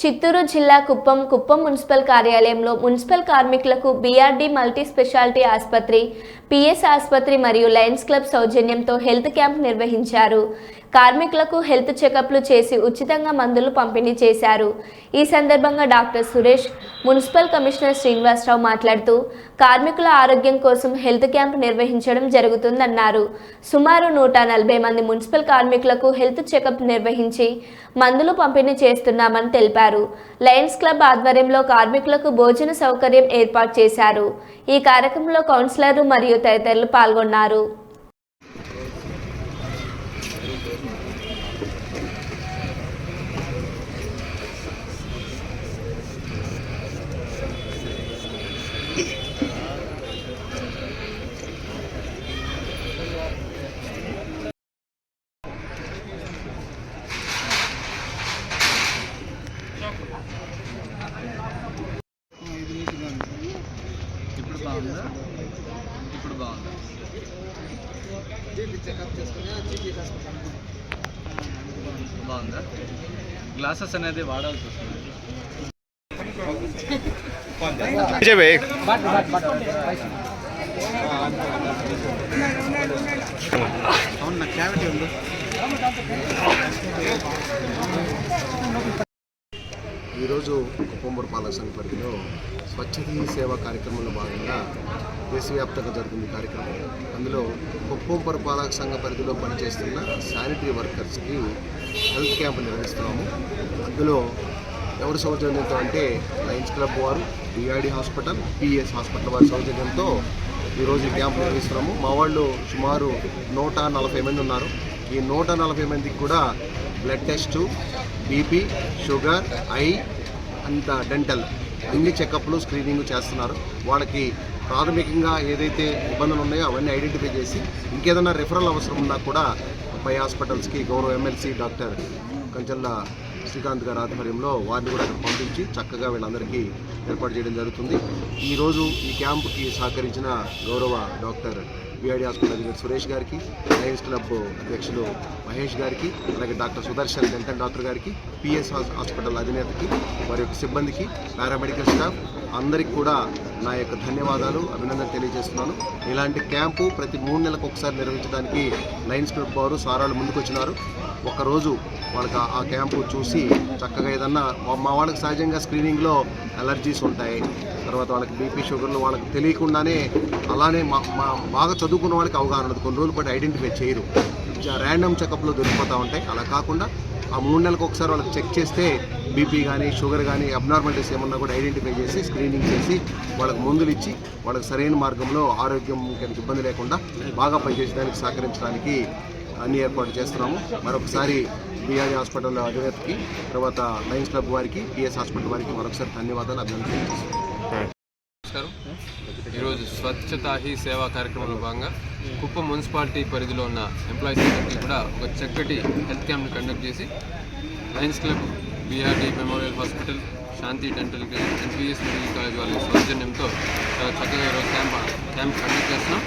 చిత్తూరు జిల్లా కుప్పం కుప్పం మున్సిపల్ కార్యాలయంలో మున్సిపల్ కార్మికులకు బీఆర్డీ మల్టీ స్పెషాలిటీ ఆసుపత్రి పిఎస్ ఆసుపత్రి మరియు లయన్స్ క్లబ్ సౌజన్యంతో హెల్త్ క్యాంప్ నిర్వహించారు. కార్మికులకు హెల్త్ చెకప్లు చేసి ఉచితంగా మందులు పంపిణీ చేశారు. ఈ సందర్భంగా doctor Suresh municipal commissioner Srinivasarao మాట్లాడుతూ కార్మికుల ఆరోగ్యం కోసం హెల్త్ క్యాంప్ నిర్వహించడం జరుగుతుందన్నారు. సుమారు నూట నలభై మంది మున్సిపల్ కార్మికులకు హెల్త్ చెకప్ నిర్వహించి మందులు పంపిణీ చేస్తున్నామని తెలిపారు. లయన్స్ క్లబ్ ఆధ్వర్యంలో కార్మికులకు భోజన సౌకర్యం ఏర్పాటు చేశారు. ఈ కార్యక్రమంలో కౌన్సిలర్లు మరియు తదితరులు పాల్గొన్నారు ఇప్పుడు బాగుందా? ఇప్పుడు బాగుందా? బాగుందా? గ్లాసెస్ అనేది వాడాల్సి వస్తుంది విజయ్ అవును క్లారిటీ ఉంది? ఈరోజు కుప్పంబూరు పాలక సంఘ పరిధిలో స్వచ్ఛత హీ సేవ కార్యక్రమంలో భాగంగా దేశవ్యాప్తంగా జరుగుతుంది కార్యక్రమం. అందులో కుప్పంపూరు పాలక సంఘ పరిధిలో పనిచేస్తున్న శానిటరీ వర్కర్స్కి హెల్త్ క్యాంప్ నిర్వహిస్తున్నాము. అందులో ఎవరు సౌజన్యంతో అంటే లయన్స్ క్లబ్ వారు డిఆర్డి హాస్పిటల్ పిఎస్ హాస్పిటల్ వారి సౌజన్యంతో ఈరోజు ఈ క్యాంప్ నిర్వహిస్తున్నాము. మా వాళ్ళు సుమారు నూట నలభై మంది ఉన్నారు. ఈ నూట నలభై మందికి కూడా blood test BP sugar eye అంత డెంటల్ అన్ని చెకప్లు స్క్రీనింగ్ చేస్తున్నారు. వాళ్ళకి ప్రాథమికంగా ఏదైతే ఇబ్బందులు ఉన్నాయో అవన్నీ ఐడెంటిఫై చేసి ఇంకేదైనా రిఫరల్ అవసరం ఉన్నా కూడా పై హాస్పిటల్స్కి గౌరవ ఎమ్మెల్సీ డాక్టర్ కంచల్ల శ్రీకాంత్ గారి ఆధ్వర్యంలో వారిని కూడా అక్కడ పంపించి చక్కగా వీళ్ళందరికీ ఏర్పాటు చేయడం జరుగుతుంది. ఈరోజు ఈ క్యాంపుకి సహకరించిన గౌరవ డాక్టర్ బిఆర్డి హాస్పిటల్ అధికారి సురేష్ గారికి లయన్స్ క్లబ్ అధ్యక్షులు మహేష్ గారికి అలాగే డాక్టర్ సుదర్శన్ డెంటల్ డాక్టర్ గారికి పిఎస్ హాస్పిటల్ అధినేతకి వారి యొక్క సిబ్బందికి పారామెడికల్ స్టాఫ్ అందరికి కూడా నా యొక్క ధన్యవాదాలు అభినందన తెలియజేస్తున్నాను. ఇలాంటి క్యాంపు ప్రతి మూడు నెలలకు ఒకసారి నిర్వహించడానికి లయన్స్ క్లబ్ వారు సారాలు ముందుకొచ్చినారు. ఒకరోజు వాళ్ళకి ఆ- క్యాంపు చూసి చక్కగా ఏదన్నా మా- వాళ్ళకి సహజంగా స్క్రీనింగ్లో అలర్జీస్ ఉంటాయి. తర్వాత వాళ్ళకి బీపీ షుగర్లు వాళ్ళకి తెలియకుండానే అలానే మా మా బాగా చదువుకున్న వాళ్ళకి అవగాహన ఉండదు. కొన్ని రోజులు పాటు ఐడెంటిఫై చేయరు. ర్యాండమ్ చెకప్లో దొరికిపోతూ ఉంటాయి. అలా కాకుండా ఆ మూడు నెలలకు ఒకసారి వాళ్ళకి చెక్ చేస్తే బీపీ కానీ షుగర్ కానీ అబ్నార్మాలిటీస్ ఏమన్నా కూడా ఐడెంటిఫై చేసి స్క్రీనింగ్ చేసి వాళ్ళకి మందులు ఇచ్చి వాళ్ళకి సరైన మార్గంలో ఆరోగ్యం కనుక ఇబ్బంది లేకుండా బాగా పనిచేయడానికి సహకరించడానికి అన్ని ఏర్పాటు చేస్తున్నాము. మరొకసారి బీఆర్ఈ హాస్పిటల్ అధినేతకి తర్వాత లయన్స్ క్లబ్ వారికి పిఎస్ హాస్పిటల్ వారికి మరొకసారి ధన్యవాదాలు అభినందన నమస్కారం. ఈరోజు స్వచ్ఛతా హీ సేవా కార్యక్రమంలో భాగంగా కుప్పం మున్సిపాలిటీ పరిధిలో ఉన్న ఎంప్లాయీస్ అందరికీ కూడా ఒక చక్కటి హెల్త్ క్యాంప్ని కండక్ట్ చేసి Lions Club BRD memorial hospital Shanti dental NPS medical college వాళ్ళ సౌజన్యంతో చాలా చక్కగా ఈరోజు క్యాంప్ క్యాంప్ కండక్ట్ చేస్తున్నాం.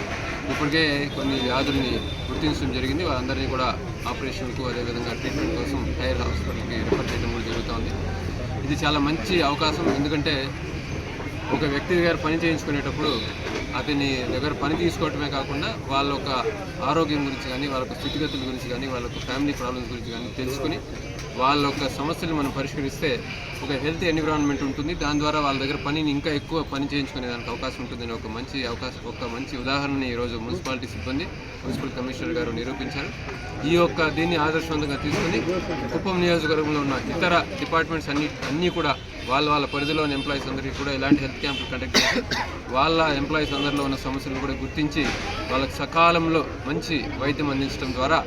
ఇప్పటికే కొన్ని వ్యాధుల్ని గుర్తించడం జరిగింది. వారందరినీ కూడా ఆపరేషన్కు అదేవిధంగా ట్రీట్మెంట్ కోసం హైయర్ హాస్పిటల్కి రిఫర్ చేయడం కూడా జరుగుతోంది. ఇది చాలా మంచి అవకాశం. ఎందుకంటే ఒక వ్యక్తి దగ్గర పని చేయించుకునేటప్పుడు అతని దగ్గర పని తీసుకోవటమే కాకుండా వాళ్ళ యొక్క ఆరోగ్యం గురించి కానీ వాళ్ళ స్థితిగతుల గురించి కానీ వాళ్ళ ఫ్యామిలీ ప్రాబ్లమ్స్ గురించి కానీ తెలుసుకుని వాళ్ళ యొక్క సమస్యలు మనం పరిష్కరిస్తే ఒక హెల్తీ ఎన్విరాన్మెంట్ ఉంటుంది. దాని ద్వారా వాళ్ళ దగ్గర పనిని ఇంకా ఎక్కువ పని చేయించుకునే దానికి అవకాశం ఉంటుందని ఒక మంచి అవకాశం ఒక మంచి ఉదాహరణని ఈరోజు మున్సిపాలిటీ సిబ్బంది మున్సిపల్ కమిషనర్ గారు నిరూపించారు. ఈ యొక్క దీన్ని ఆదర్శవంతంగా తీసుకుని కుప్పం నియోజకవర్గంలో ఉన్న ఇతర డిపార్ట్మెంట్స్ అన్ని అన్నీ కూడా వాళ్ళ వాళ్ళ పరిధిలోని ఎంప్లాయీస్ అందరికీ కూడా ఇలాంటి హెల్త్ క్యాంపులు కండక్ట్ చేసి వాళ్ళ ఎంప్లాయీస్ అందరిలో ఉన్న సమస్యలను కూడా గుర్తించి వాళ్ళకి సకాలంలో మంచి వైద్యం అందించడం ద్వారా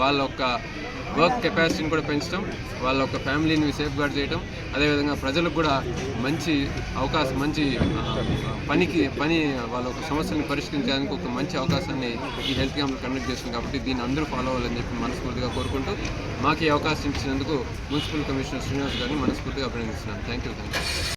వాళ్ళ యొక్క వర్క్ కెపాసిటీని కూడా పెంచడం వాళ్ళ యొక్క ఫ్యామిలీని సేఫ్ గార్డ్ చేయడం అదేవిధంగా ప్రజలకు కూడా మంచి అవకాశం మంచి పనికి పని వాళ్ళ యొక్క సమస్యలను పరిష్కరించడానికి ఒక మంచి అవకాశాన్ని ఈ హెల్త్ క్యాంపులు కండక్ట్ చేస్తుంది కాబట్టి దీన్ని అందరూ ఫాలో అవ్వాలని చెప్పి మనస్ఫూర్తిగా కోరుకుంటూ మాకు ఈ అవకాశం ఇచ్చినందుకు మున్సిపల్ కమిషనర్ శ్రీనివాస్ గారిని మనస్ఫూర్తిగా అభినందిస్తున్నాను. Thank you thank you